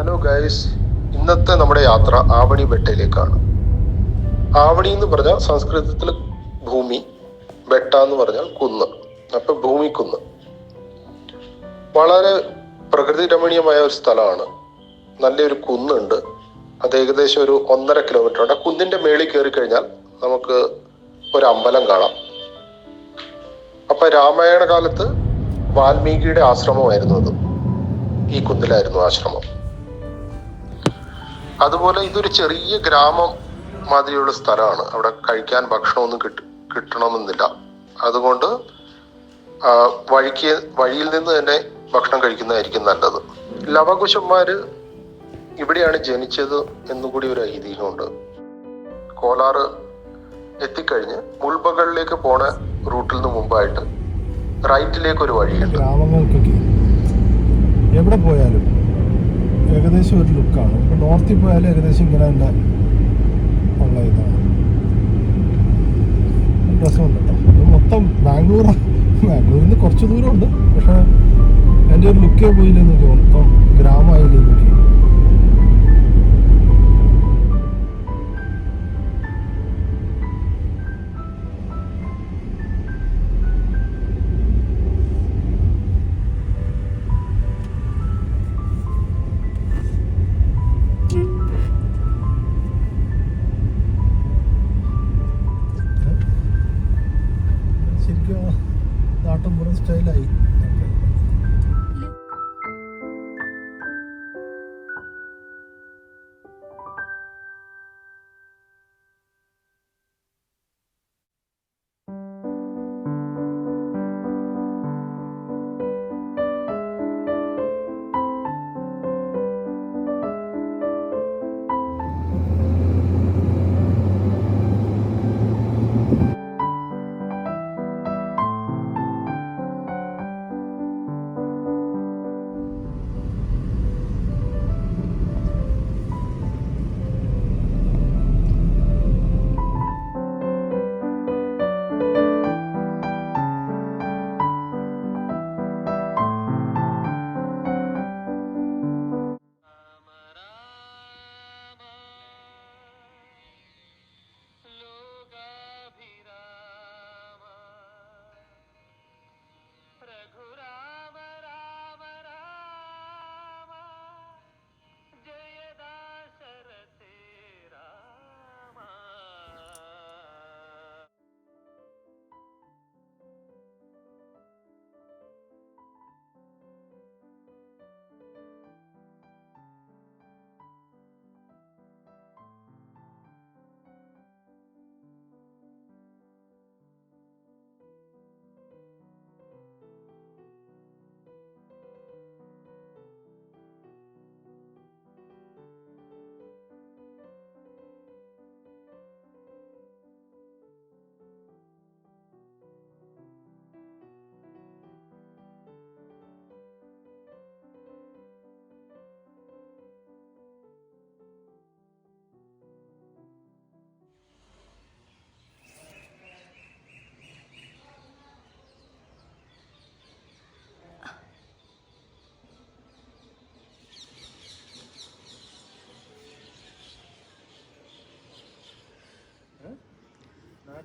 Hello guys ഇന്നത്തെ നമ്മുടെ യാത്ര ആവണി ബെട്ടയിലേക്കാണ് ആവണി എന്ന് പറഞ്ഞാൽ സംസ്കൃതത്തിൽ ഭൂമി ബെട്ട എന്ന് പറഞ്ഞാൽ കുന്ന്. അപ്പൊ ഭൂമിക്കുന്ന് വളരെ പ്രകൃതി രമണീയമായ ഒരു സ്ഥലമാണ്. നല്ലൊരു കുന്നുണ്ട്. അത് ഏകദേശം ഒരു ഒന്നര കിലോമീറ്റർ ഉണ്ട് ആ കുന്നിന്റെ മേളിൽ കയറി കഴിഞ്ഞാൽ നമുക്ക് ഒരു അമ്പലം കാണാം. അപ്പൊ രാമായണ കാലത്ത് വാൽമീകിയുടെ ആശ്രമമായിരുന്നു അത്. ഈ കുന്നിലായിരുന്നു ആശ്രമം. അതുപോലെ ഇതൊരു ചെറിയ ഗ്രാമം മാതിരിയുള്ള സ്ഥലമാണ്. അവിടെ കഴിക്കാൻ ഭക്ഷണമൊന്നും കിട്ട കിട്ടണമെന്നില്ല. അതുകൊണ്ട് വഴിക്ക് വഴിയിൽ നിന്ന് തന്നെ ഭക്ഷണം കഴിക്കുന്നതായിരിക്കും നല്ലത്. ലവകുശന്മാര് ഇവിടെയാണ് ജനിച്ചത് എന്നുകൂടി ഒരു ഐതിഹ്യമുണ്ട്. കോലാറ് എത്തിക്കഴിഞ്ഞ് മുൾബകളിലേക്ക് പോണ റൂട്ടിൽ നിന്ന് മുമ്പായിട്ട് റൈറ്റിലേക്ക് ഒരു വഴിയുണ്ട് എവിടെ പോയാലും ഏകദേശം ഒരു ലുക്കാണ് ഇപ്പം നോർത്തിൽ പോയാലും ഏകദേശം ഇങ്ങനെ തന്നെ ഉള്ള ഇതാണ്. രസമുണ്ട് കേട്ടോ മൊത്തം ബാംഗ്ലൂർ ബാംഗ്ലൂരിൽ നിന്ന് കുറച്ച് ദൂരമുണ്ട്. പക്ഷേ എന്റെ ഒരു ലുക്കേ പോയില്ലെന്ന് തോന്നുന്നു മൊത്തം ഗ്രാമമായില്ലേ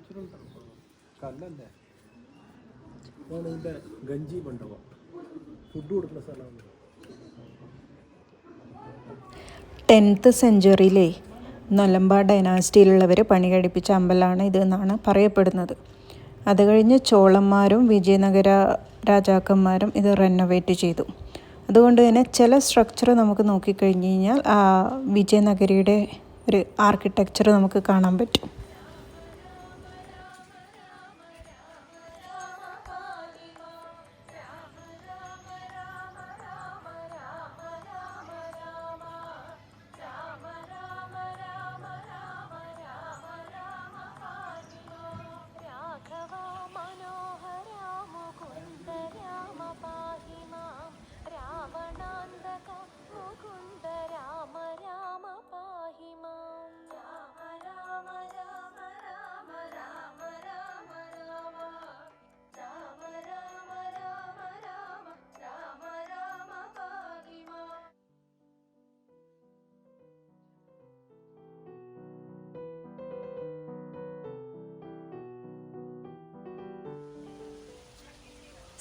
നാച്ചുറൽ കല്ലല്ലേ? അതാണ് ഇതിന്റെ ഗഞ്ചി മണ്ഡപം. ഫുഡ് കൊടുക്കുന്ന സ്ഥലമാണ്. ടെൻത്ത് സെഞ്ചുറിയിലെ നൊലമ്പ ഡൈനാസ്റ്റിയിലുള്ളവർ പണി കഴിപ്പിച്ച അമ്പലമാണ് ഇത് എന്നാണ് പറയപ്പെടുന്നത്. അത് കഴിഞ്ഞ് ചോളന്മാരും വിജയനഗര രാജാക്കന്മാരും ഇത് റെനോവേറ്റ് ചെയ്തു. അതുകൊണ്ട് തന്നെ ചില സ്ട്രക്ചർ നമുക്ക് നോക്കിക്കഴിഞ്ഞ് കഴിഞ്ഞാൽ ആ വിജയനഗരിയുടെ ഒരു ആർക്കിടെക്ചർ നമുക്ക് കാണാൻ പറ്റും.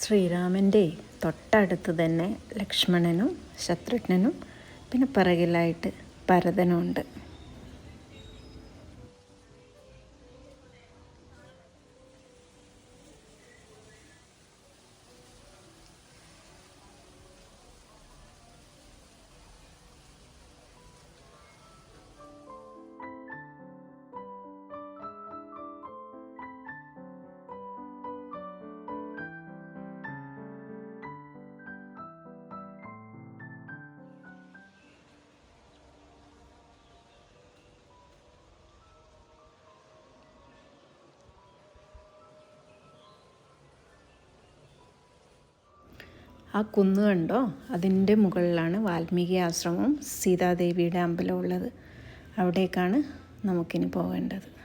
ശ്രീരാമന്റെ തൊട്ടടുത്ത് തന്നെ ലക്ഷ്മണനും ശത്രുഘ്നനും പിന്നെ പിറകിലായിട്ട് ഭരതനും ആ കുന്ന് കണ്ടോ? അതിന്റെ മുകളിലാണ് വാൽമീകി ആശ്രമവും സീതാദേവിയുടെ അമ്പലം ഉള്ളത്. അവിടേക്കാണ് നമുക്കിനി പോകേണ്ടത്.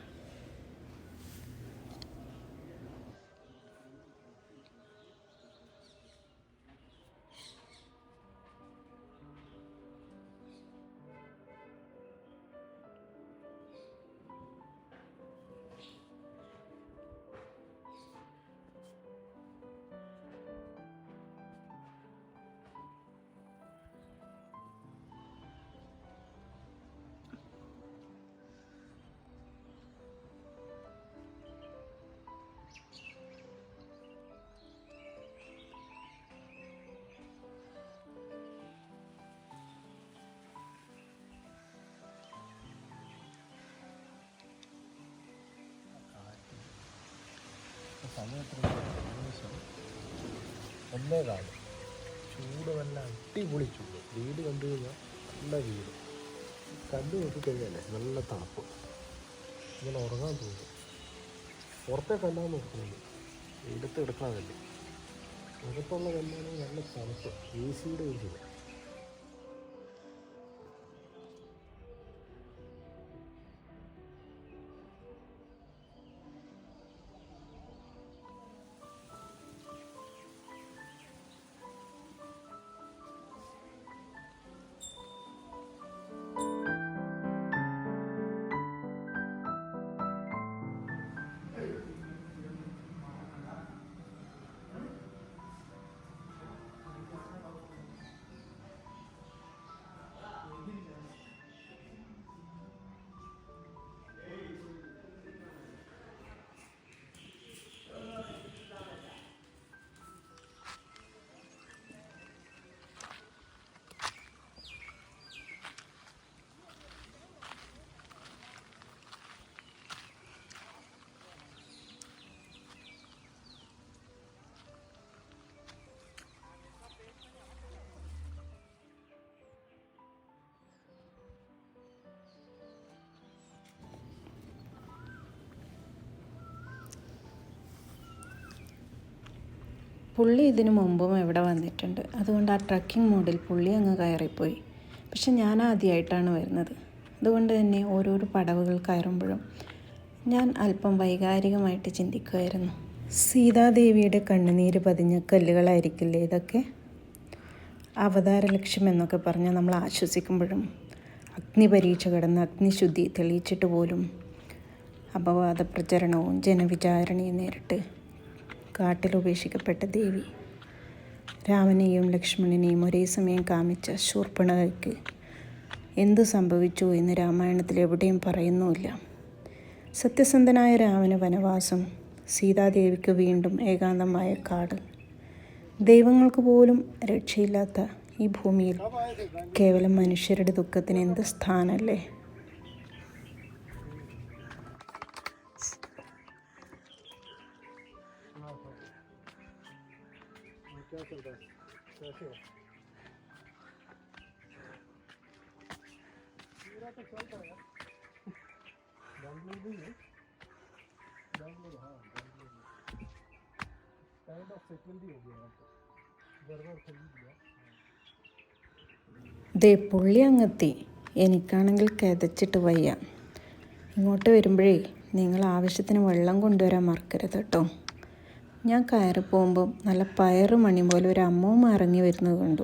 സമയം ഏകദേശം ഒന്നേ കാലം ചൂട് നല്ല അടിപൊളി ചൂട്. വീട് കണ്ടു കഴിഞ്ഞാൽ നല്ല വീട്. കണ്ടു നോക്കിക്കഴിഞ്ഞാലേ നല്ല തണുപ്പ്. ഇങ്ങനെ ഉറങ്ങാൻ തോന്നും. പുറത്തേക്കല്ലാന്ന് നോക്കുന്നത് എടുത്ത് എടുക്കണതല്ലേ? പുറത്തുള്ള കല്ലാണെങ്കിൽ നല്ല തണുപ്പ്. എ സിയുടെ ഒരു പുള്ളി ഇതിനു മുമ്പും ഇവിടെ വന്നിട്ടുണ്ട്. അതുകൊണ്ട് ആ ട്രക്കിംഗ് മോഡിൽ പുള്ളി അങ്ങ് കയറിപ്പോയി. പക്ഷെ ഞാൻ ആദ്യമായിട്ടാണ് വരുന്നത്. അതുകൊണ്ട് തന്നെ ഓരോരോ പടവുകൾ കയറുമ്പോഴും ഞാൻ അല്പം വൈകാരികമായിട്ട് ചിന്തിക്കുമായിരുന്നു സീതാദേവിയുടെ കണ്ണുനീര് പതിഞ്ഞ കല്ലുകളായിരിക്കില്ലേ ഇതൊക്കെ? അവതാര ലക്ഷ്യം എന്നൊക്കെ പറഞ്ഞ് നമ്മൾ ആശ്വസിക്കുമ്പോഴും അഗ്നി പരീക്ഷ കടന്ന് അഗ്നിശുദ്ധി തെളിയിച്ചിട്ട് പോലും അപവാദ പ്രചരണവും ജനവിചാരണയും നേരിട്ട് കാട്ടിൽ ഉപേക്ഷിക്കപ്പെട്ട ദേവി. രാമനെയും ലക്ഷ്മണനെയും ഒരേ സമയം കാമിച്ച ശൂർപ്പണകയ്ക്ക് എന്തു സംഭവിച്ചു എന്ന് രാമായണത്തിൽ എവിടെയും പറയുന്നുമില്ല. സത്യസന്ധനായ രാമന് വനവാസം സീതാദേവിക്ക് വീണ്ടും ഏകാന്തമായ കാട്. ദൈവങ്ങൾക്ക് പോലും രക്ഷയില്ലാത്ത ഈ ഭൂമിയിൽ കേവലം മനുഷ്യരുടെ ദുഃഖത്തിന് എന്ത് സ്ഥാനല്ലേ ദേ പുള്ളി അങ്ങെത്തി. എനിക്കാണെങ്കിൽ കിതച്ചിട്ട് വയ്യ. ഇങ്ങോട്ട് വരുമ്പോഴേ നിങ്ങൾ ആവശ്യത്തിന് വെള്ളം കൊണ്ടുവരാൻ മറക്കരുത് കേട്ടോ. ഞാൻ കയറി പോകുമ്പം നല്ല പയറ് മണി പോലെ ഒരു അമ്മവും ഇറങ്ങി വരുന്നത് കണ്ടു.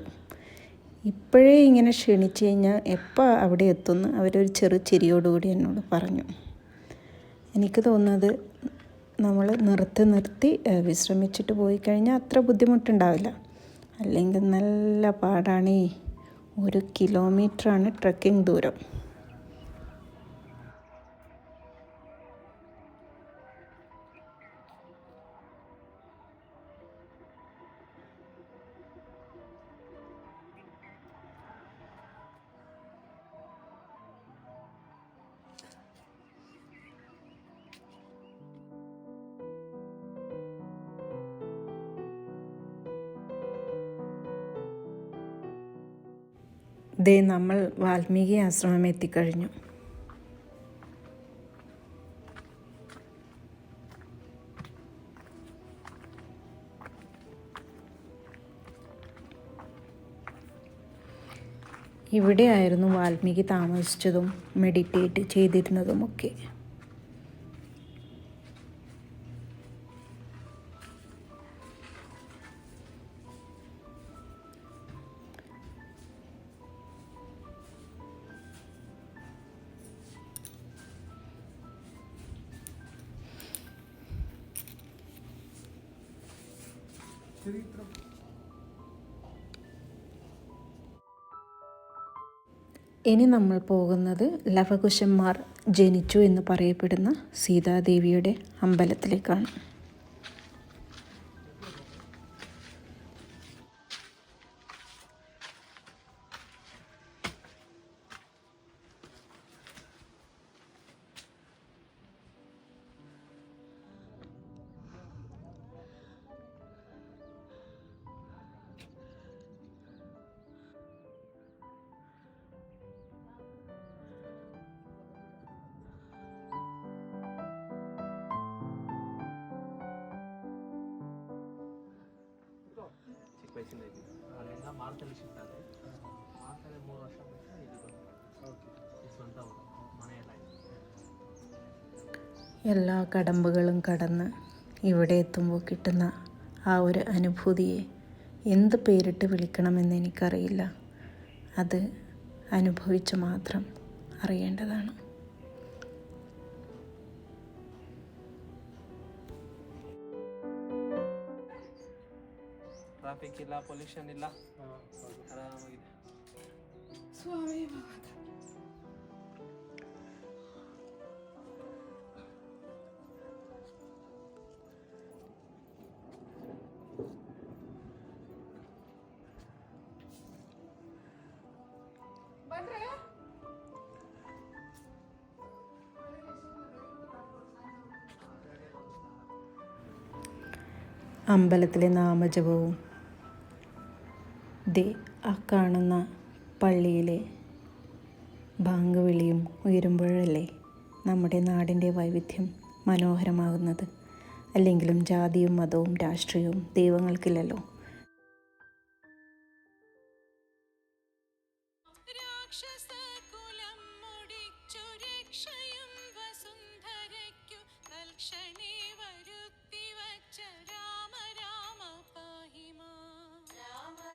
ഇപ്പോഴേ ഇങ്ങനെ ക്ഷണിച്ച് കഴിഞ്ഞാൽ എപ്പോൾ അവിടെ എത്തുമെന്ന് അവരൊരു ചെറു ചിരിയോടുകൂടി എന്നോട് പറഞ്ഞു. എനിക്ക് തോന്നുന്നത് നമ്മൾ നിർത്തി നിർത്തി വിശ്രമിച്ചിട്ട് പോയി കഴിഞ്ഞാൽ അത്ര ബുദ്ധിമുട്ടുണ്ടാവില്ല. അല്ലെങ്കിൽ നല്ല പാടാണേ ഒരു കിലോമീറ്ററാണ് ട്രക്കിംഗ് ദൂരം. ദേ നമ്മൾ വാൽമീകി ആശ്രമം എത്തിക്കഴിഞ്ഞു. ഇവിടെയായിരുന്നു വാൽമീകി താമസിച്ചതും മെഡിറ്റേറ്റ് ചെയ്തിരുന്നതുമൊക്കെ. ഇനി നമ്മൾ പോകുന്നത് ലവകുശന്മാർ ജനിച്ചു എന്ന് പറയപ്പെടുന്ന സീതാദേവിയുടെ അമ്പലത്തിലേക്കാണ്. ಚಿಕ್ಕ ವಯಸ್ಸಿಂದ ಇದ್ದೀವಿ ಅಲ್ಲೆಲ್ಲ ಮಾಲ್ತಲ್ಲಿ ಶಿಫ್ಟ್ ಆದ್ರೆ ಮಾಲ್ತಲ್ಲಿ ಮೂರು ವರ್ಷ ಬಿಟ್ಟು ಇಲ್ಲಿ ಬಂದು ಈ ಸ್ವಂತ ಊರು ಮನೆಯೆಲ್ಲ ಇದೆ എല്ലാ കടമ്പുകളും കടന്ന് ഇവിടെ എത്തുമ്പോൾ കിട്ടുന്ന ആ ഒരു അനുഭൂതിയെ എന്ത് പേരിട്ട് വിളിക്കണമെന്ന് എനിക്കറിയില്ല അത് അനുഭവിച്ച് മാത്രം അറിയേണ്ടതാണ് ಟ್ರಾಫಿಕ್ ಇಲ್ಲ ಪೊಲ್ಯೂಷನ್ ಇಲ್ಲ ಆರಾಮಾಗಿದೆ അമ്പലത്തിലെ നാമജപവും ദേ ആ കാണുന്ന പള്ളിയിലെ ബാങ്ക് വിളിയും ഉയരുമ്പോഴല്ലേ നമ്മുടെ നാടിന്റെ വൈവിധ്യം മനോഹരമാകുന്നത്? അല്ലെങ്കിലും ജാതിയും മതവും രാഷ്ട്രീയവും ദൈവങ്ങൾക്കില്ലല്ലോ.